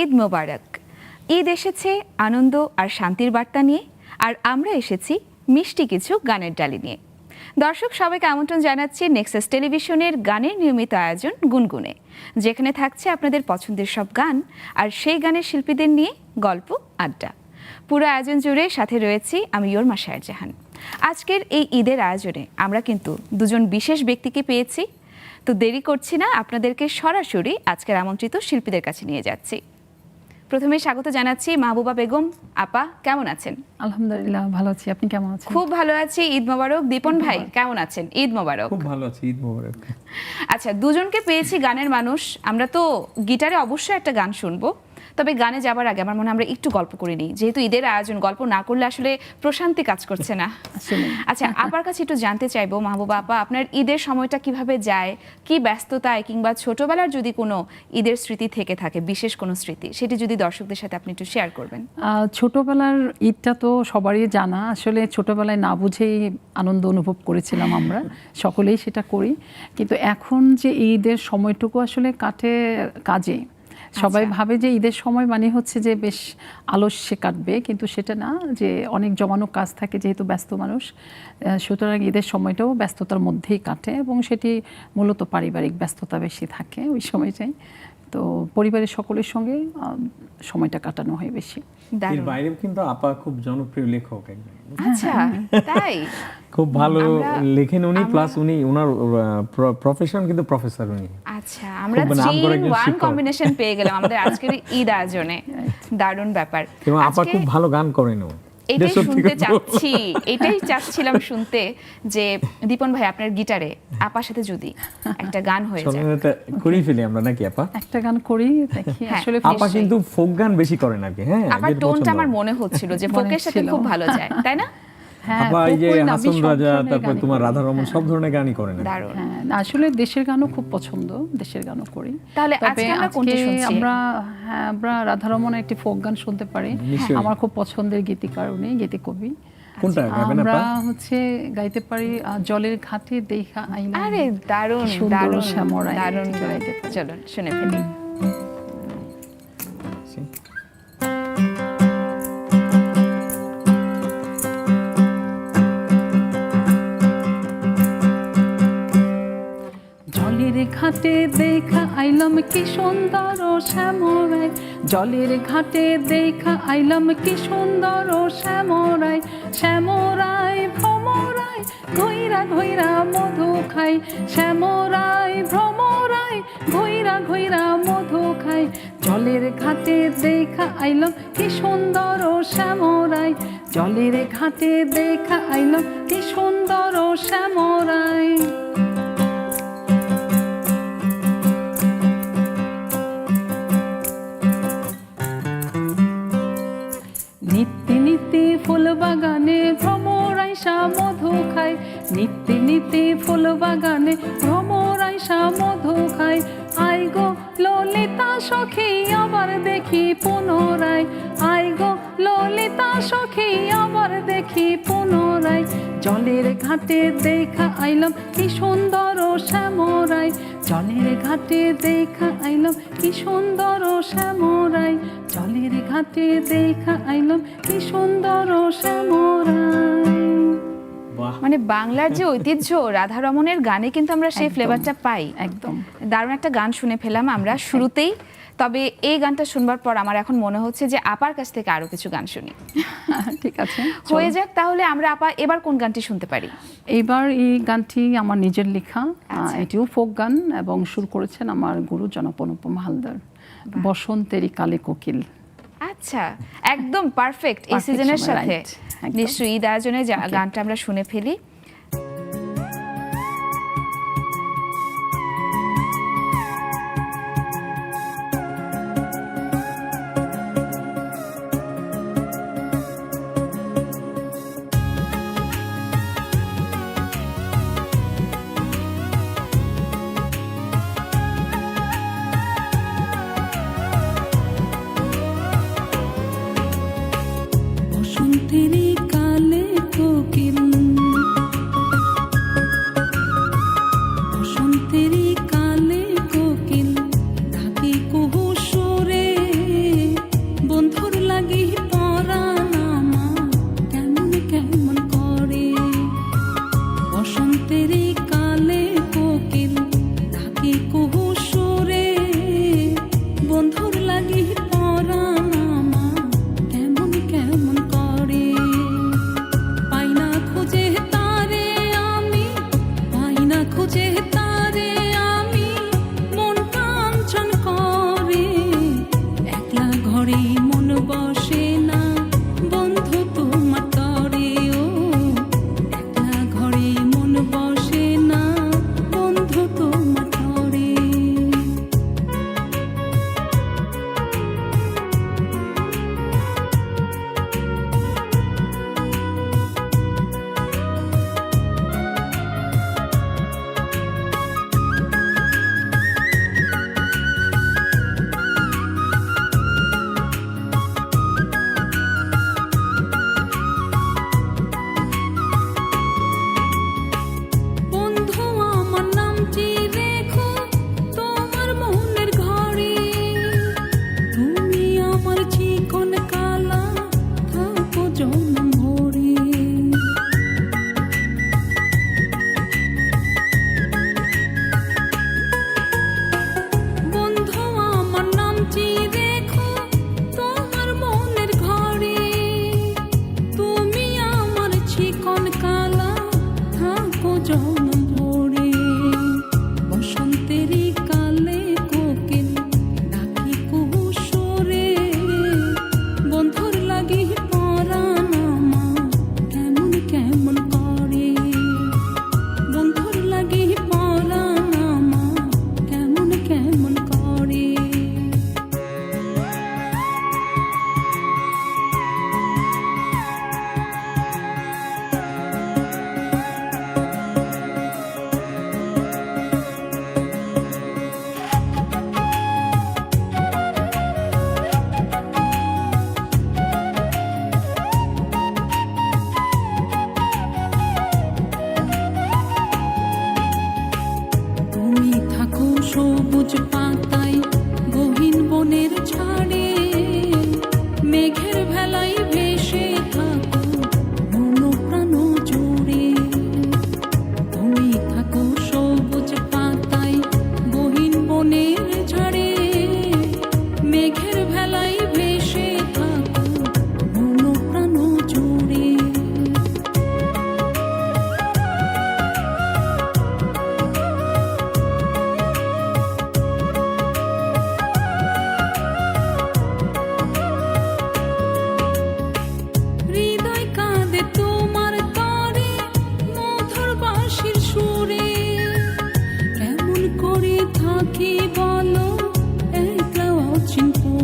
ঈদ মোবারক। ঈদ এসেছে আনন্দ আর শান্তির বার্তা নিয়ে, আর আমরা এসেছি মিষ্টি কিছু গানের ডালি নিয়ে। দর্শক, সবাইকে আমন্ত্রণ জানাচ্ছি নেক্সাস টেলিভিশনের গানের নিয়মিত আয়োজন গুনগুনে, যেখানে থাকছে আপনাদের পছন্দের সব গান আর সেই গানের শিল্পীদের নিয়ে গল্প, আড্ডা। পুরো আয়োজন জুড়ে সাথে রয়েছি আমি ইয়োর মাসায়ের জাহান আজকের এই ঈদের আয়োজনে আমরা কিন্তু দুজন বিশেষ ব্যক্তিকে পেয়েছি। তো দেরি করছি না, আপনাদেরকে সরাসরি আজকের আমন্ত্রিত শিল্পীদের কাছে নিয়ে যাচ্ছি। প্রথমে স্বাগত জানাচ্ছি মাহবুবা বেগম। আপা কেমন আছেন? আলহামদুলিল্লাহ ভালো আছি। আপনি কেমন আছেন? খুব ভালো আছি। ঈদ মোবারক। দীপন ভাই কেমন আছেন? ঈদ মোবারক। খুব ভালো আছি ঈদ মোবারক। আচ্ছা দুজনকে পেয়েছি গানের মানুষ। আমরা তো গিটারে অবশ্যই একটা গান শুনব। তবে গানে যাবার আগে আমার মনে হয় আমরা একটু গল্প করে নিই। যেহেতু ঈদের আয়োজন গল্প না করলে আসলে প্রশান্তি কাজ করছে না। আচ্ছা আপার কাছে একটু জানতে চাইব মাহবুবা আপা আপনার ঈদের সময়টা কীভাবে যায়? কি ব্যস্ততায় কিংবা ছোটবেলার যদি কোনো ঈদের স্মৃতি থেকে থাকে বিশেষ কোনো স্মৃতি সেটি যদি দর্শকদের সাথে আপনি একটু শেয়ার করবেন। আহ, ছোটবেলার ঈদটা তো সবারই জানা। আসলে ছোটবেলায় না বুঝেই আনন্দ অনুভব করেছিলাম আমরা সকলেই সেটা করি। কিন্তু এখন যে ঈদের সময়টুকু আসলে কাটে কাজে। সবাই আচ্ছা। ভাবে যে ঈদের সময় মানে হচ্ছে যে বেশ আলস্যে কাটবে, কিন্তু সেটা না, যে অনেক জমানো কাজ থাকে যেহেতু ব্যস্ত মানুষ সুতরাং ঈদের সময়টাও ব্যস্ততার মধ্যেই কাটে এবং সেটি মূলত পারিবারিক ব্যস্ততা বেশি থাকে ওই সময়টাই তো পরিবারের সকলের সঙ্গে সময়টা কাটানো হয় বেশি এর বাইরেও কিন্তু আপা খুব জনপ্রিয় লেখক একজন। আচ্ছা তাই? খুব ভালো লেখেন উনি প্লাস উনি ওনার প্রফেশন কিন্তু প্রফেসর উনি। আচ্ছা আমরা ওয়ান কম্বিনেশন পেয়ে গেলাম আমাদের আজকের ঈদ আয়োজনে। দারুণ ব্যাপার। এবং আপা খুব ভালো গান করেন ও এটাই শুনতে চাচ্ছি এটাই চাচ্ছিলাম শুনতে যে দীপন ভাই আপনার গিটারে আপার সাথে যদি একটা গান হয়ে যায়। করি ফেলি আমরা নাকি আপা? একটা গান করি দেখি হ্যাঁ, আসলে আপা কিন্তু ফোক গান বেশি করেন নাকি হ্যাঁ আমার টোনটা আমার মনে হচ্ছিল যে ফোকের সাথে খুব ভালো যায় তাই না? হ্যাঁ, এই যে নাবি হাসন রাজা তারপর তোমার। রাধা রমন সব ধরনের গানই করেন দারুণ। হ্যাঁ আসলে দেশের গানও খুব পছন্দ দেশের গানও করি। তাহলে আজকে আমরা কোনটি শুনছি? আমরা হ্যাঁ আমরা রাধারমনের একটি ফোক গান শুনতে পারি। আমার খুব পছন্দের গীতিকার উনি গীতিকবি কোনটা গাবেন আমরা আপা? হচ্ছে গাইতে পারি আহ, জলের ঘাটে দেখা আইলাম। আরে দারুণ দারুণ শ্যামরায় দারুণ গাইতে চলুন শুনে ফেলি। ঘাটে দেখা আইলাম কি সুন্দর শ্যামরাই জলের ঘাটে দেখা আইলাম কি সুন্দর শ্যামরাই শ্যামরাই ভ্রমরাই ঘইরা ঘইরা মধু খাই। শ্যামরাই ভ্রমরাই ঘইরা ঘইরা মধু খাই। জলের ঘাটে দেখা আইলাম কি সুন্দর ও শ্যামরাই জলের ঘাটে দেখা আইলাম কি সুন্দর শ্যামরাই ভ্রমরাইসা মধু খাই নিত্যি নিত্যি ফুল বাগানে ভ্রমরাইসা মধু খাই আই গো ললিতা সখী, আবার দেখি পুনরায়। আই গো ললিতা সখী, আবার দেখি পুনরায়। জলের ঘাটে দেখা আইলাম কি সুন্দর শ্যামরাই জলের ঘাটে দেখা আইলাম কি সুন্দর শ্যামরাই জলের ঘাটে দেখা আইলাম কি সুন্দর শ্যামরাই মানে বাংলার যে ঐতিহ্য রাধা রমনের গানে কিন্তু আমরা সেই ফ্লেভারটা পাই একদম। দারুণ একটা গান শুনে ফেলাম আমরা শুরুতেই। তবে এই গানটা শুনবার পর আমার এখন মনে হচ্ছে যে আপার কাছ থেকে আরও কিছু গান শুনি। ঠিক আছে হয়ে যাক তাহলে আমরা আপা এবার কোন গানটি শুনতে পারি? এইবার এই গানটি আমার নিজের লেখা আচ্ছা। এটিও ফোক গান এবং সুর করেছেন আমার গুরু জনক অনুপম হালদার বসন্তেরই কালে কোকিল। আচ্ছা একদম পারফেক্ট এই সিজনের সাথে। নিশ্চয়ই ঈদ আয়োজনে যা- গানটা আমরা শুনে ফেলি। বসন্তেরই কালে কোকিল pouco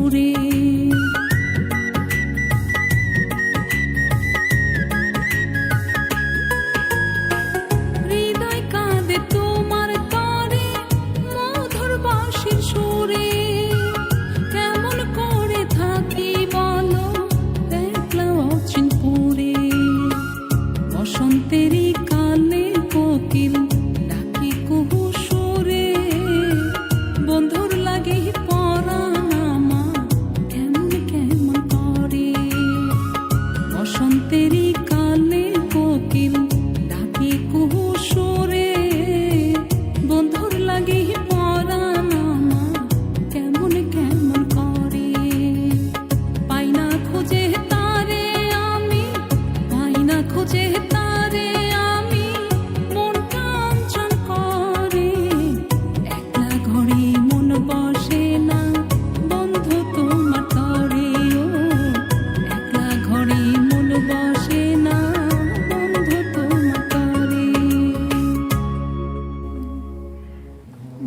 পুরী বসন্তের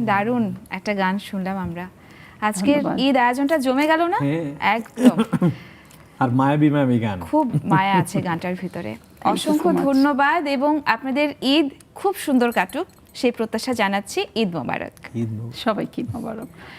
দারুণ একটা গান শুনলাম আমরা। আজকের ঈদ আয়োজনটা জমে গেল না? হ্যাঁ। একদম। আর মায়াবী মায়াবী গান। খুব মায়া আছে গানটার ভিতরে। অসংখ্য ধন্যবাদ এবং আপনাদের ঈদ খুব সুন্দর কাটুক। সেই প্রত্যাশা জানাচ্ছি। ঈদ মোবারক। সবাইকে ঈদ মোবারক।